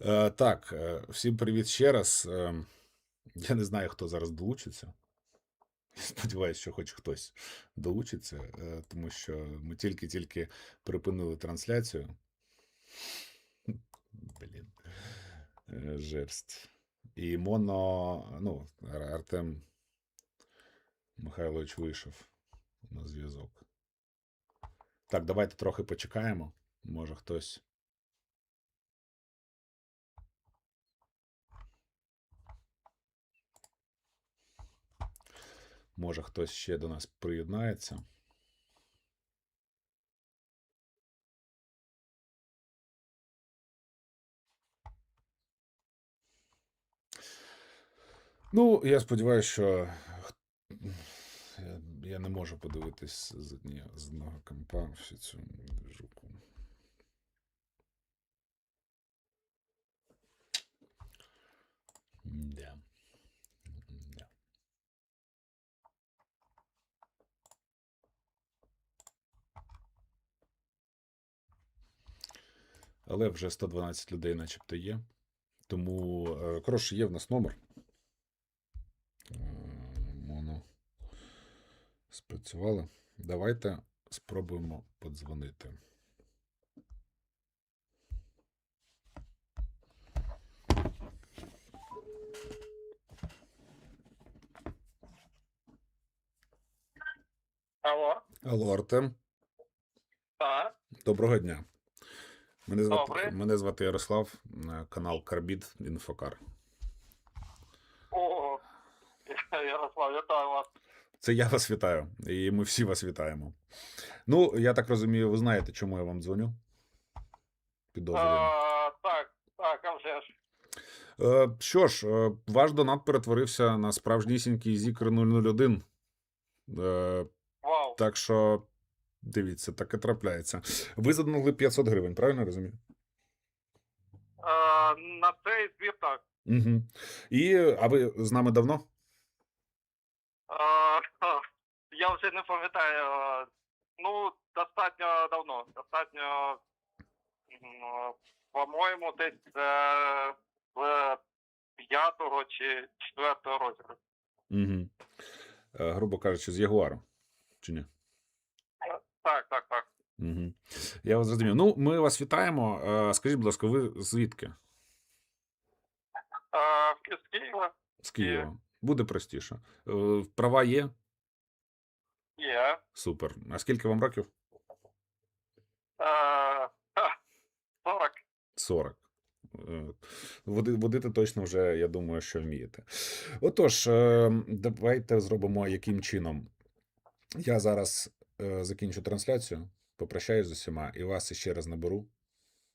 Е, так, е, всім привіт ще раз. Е, я не знаю, хто зараз долучиться. Сподіваюсь, що хоч хтось долучиться, тому що ми тільки-тільки припинили трансляцію. Блін. Жерсть. І Моно, ну, Артем Михайлович вийшов на зв'язок. Так, давайте трохи почекаємо. Може хтось. Може хтось ще до нас приєднається. Ну, я сподіваюся, що я- не можу подивитись з одного компа всю цю жуку. Да. Да. Але вже 112 людей начебто є. Тому, е, коротше, є в нас номер. Моно спрацювало. Давайте спробуємо подзвонити. Алло, Алло, Артем. так, Доброго дня. Мене звати, Добре. мене звати Ярослав, е, канал Карбід Інфокар. о, Ярослав, вітаю вас. Це я вас вітаю, і ми всі вас вітаємо. Ну, я так розумію, ви знаєте, чому я вам дзвоню? Підозрюю. А, так, так, а вже ж. Е, що ж, е, ваш донат перетворився на справжнісінький Зікр 001. Е, Вау. так що, дивіться, таке трапляється. Ви задонали 500 гривень, правильно я розумію? А, на цей збір так. Угу. І, а ви з нами давно? А, я вже не пам'ятаю. Ну, достатньо давно. Достатньо, по-моєму, десь е, з п'ятого чи четвертого розміру. Угу. Е, грубо кажучи, з Ягуару. Чи ні? Угу. Я вас зрозумів. Ну, ми вас вітаємо. Е, скажіть, будь ласка, ви звідки? А, з Києва З Києва. Буде простіше. Е, права є? є. Супер. А скільки вам років? А, ха, 40. 40. Е, Води, водити точно вже, я думаю, що вмієте. Отож, е, давайте зробимо яким чином. Я зараз е, закінчу трансляцію, попрощаюсь з усіма і вас іще раз наберу.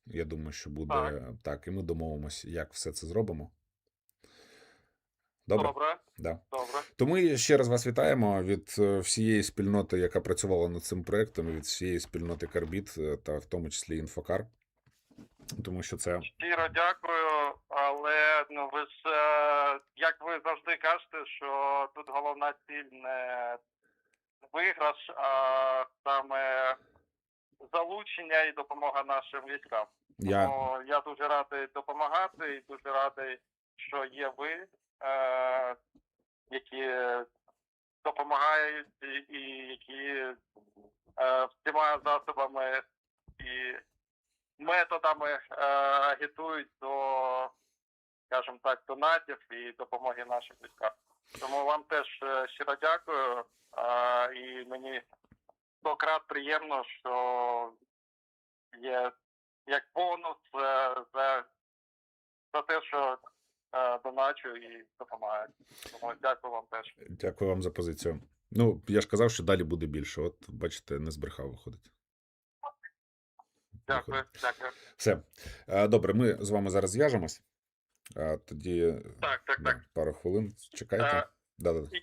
Я думаю, що буде так, Так. і ми домовимось, як все це зробимо. Добре? Добре, Да. добре. Тому і ще раз вас вітаємо від е, всієї спільноти, яка працювала над цим проектом, від всієї спільноти Карбіт, е, та в тому числі Інфокар. Тому що це Щиро дякую, але ну ви ж е, як ви завжди кажете, що тут головна ціль не виграш, а саме залучення і допомога нашим військам. я. Тому я дуже радий допомагати і дуже радий, що є ви, е, які допомагають і, і які е, всіма засобами і методами е, агітують до, скажімо так, донатів і допомоги нашим військам. Тому вам теж е, щиро дякую. Е, і мені стократ приємно, що є як бонус е, за, за те, що е, доначу і допомагаю. Тому дякую вам теж. Дякую вам за позицію. Ну, я ж казав, що далі буде більше. От, бачите, не збрехав виходить. Дякую, дякую. Все. Е, Добре, ми з вами зараз зв'яжемось. Тоді Так, так, так. пару хвилин. Чекайте. Е, Да-да-да.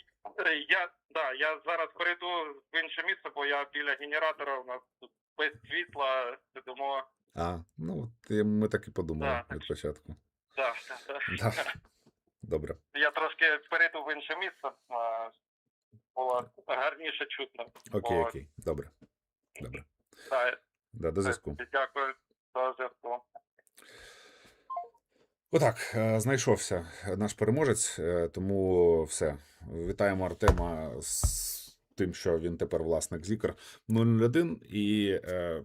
Е, Я да, я зараз перейду в інше місце, бо я біля генератора. У нас тут без світла, сидимо. А, ну от і ми так і подумали Да. від початку. Да, да, Да. да. Добре. Я трошки перейду в інше місце. а, Було гарніше чутно. Окей, От. окей. Добре. Добре. Да, Да, до зв'язку. Дякую за зв'язку. Отак, е, знайшовся наш переможець, е, тому все. Вітаємо Артема з тим, що він тепер власник Зікр 001 і е,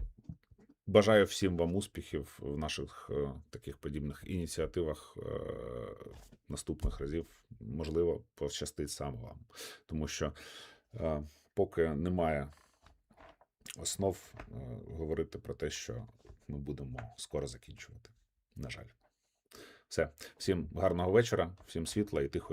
бажаю всім вам успіхів в наших таких подібних ініціативах наступних разів. Можливо, пощастить саме вам. Тому що поки немає основ говорити про те, що ми будемо скоро закінчувати. На жаль. Все, всім гарного вечора, всім світла і тихої.